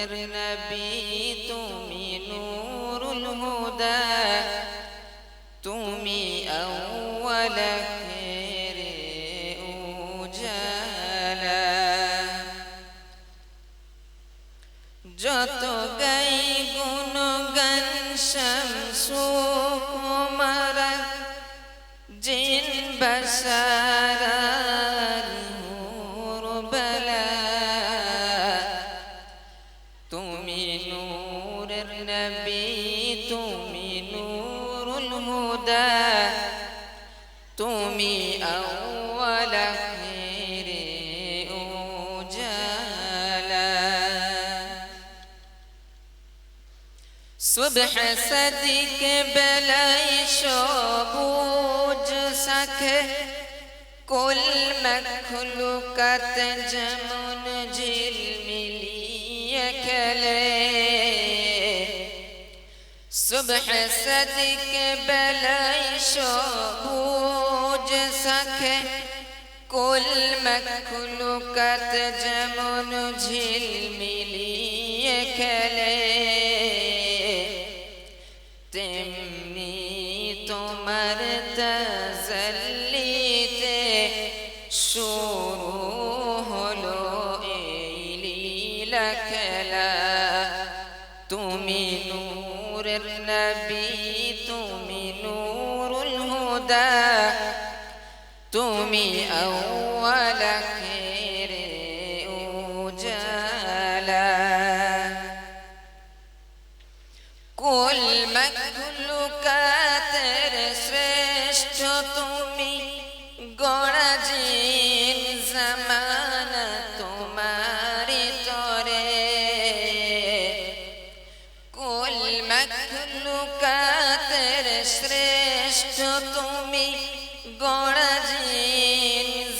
রবের নবী তুমি নূরুল হুদা তুমি আউয়াল খেরে উজালা যত গাই গুণ গান শামসুর নূরুল হুদা তুমি আউয়াল আখিরে উজালা সুবহ সদিক বেলাই সবুজ সাখে কুল মখলুকাত যেমন ঝিলমিলিয়ে খেলে সুবহ সদিক বেলাই সবুজ সাখে কুল মখলুকাত যেমন ঝিলমিলিয়ে খেলে তেমনি তোমার তাজল্লিতে শুরু হলো এই লীলা খেলা তুমি নূরের নবী তুমি নূরুল হুদা তুমি আউয়াল আখিরে উজালা কুল মখলুকাতের শ্রেষ্ঠ তুমি গড়া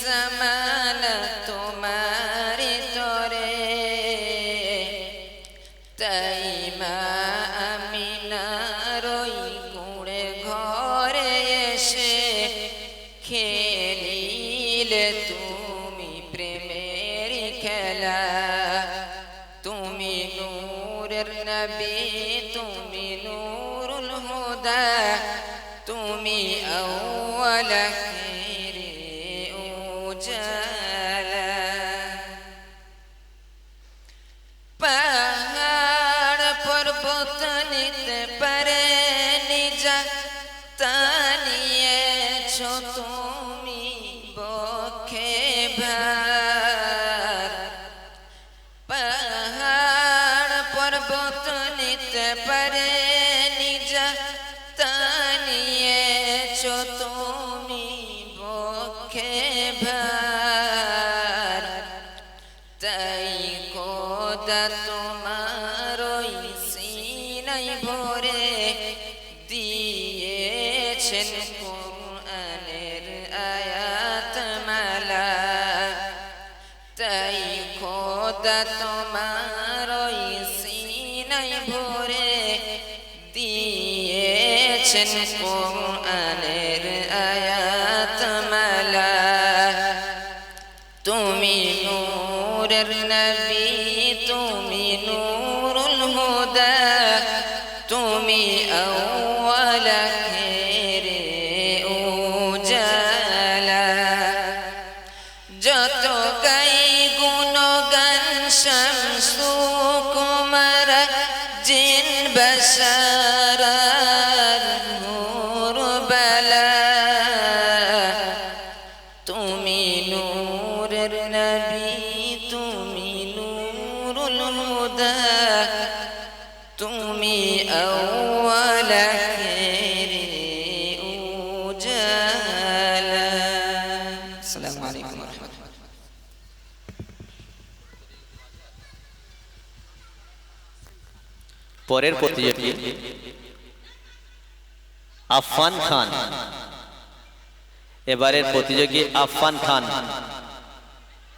জামানা তোমারি তরে। তাই মা আমিনার ওই কুঁড়ে ঘরে এসে খেলিলে তুমি প্রেমের খেলা। তুমি নূরের নবী, তুমি নূরুল হুদা। আউয়াল আখিরে উজালা পাহাড় পর্বত পাহাড় পর্বত ভার তাই কোদা তোমার ওই সিনাই ভরে দিয়েছেন কোরআনের আয়াত মালা তাই খোদা তোমার ওই সিনাই ভরে দিয়েছেন কোরআনের নূরের নবী তুমি নূরুল হুদা তুমি আউয়াল খেরে উজালা। যত গাই গুণগান শামসু পরের প্রতিযোগী আফফান খান। এবারের প্রতিযোগী আফফান খান।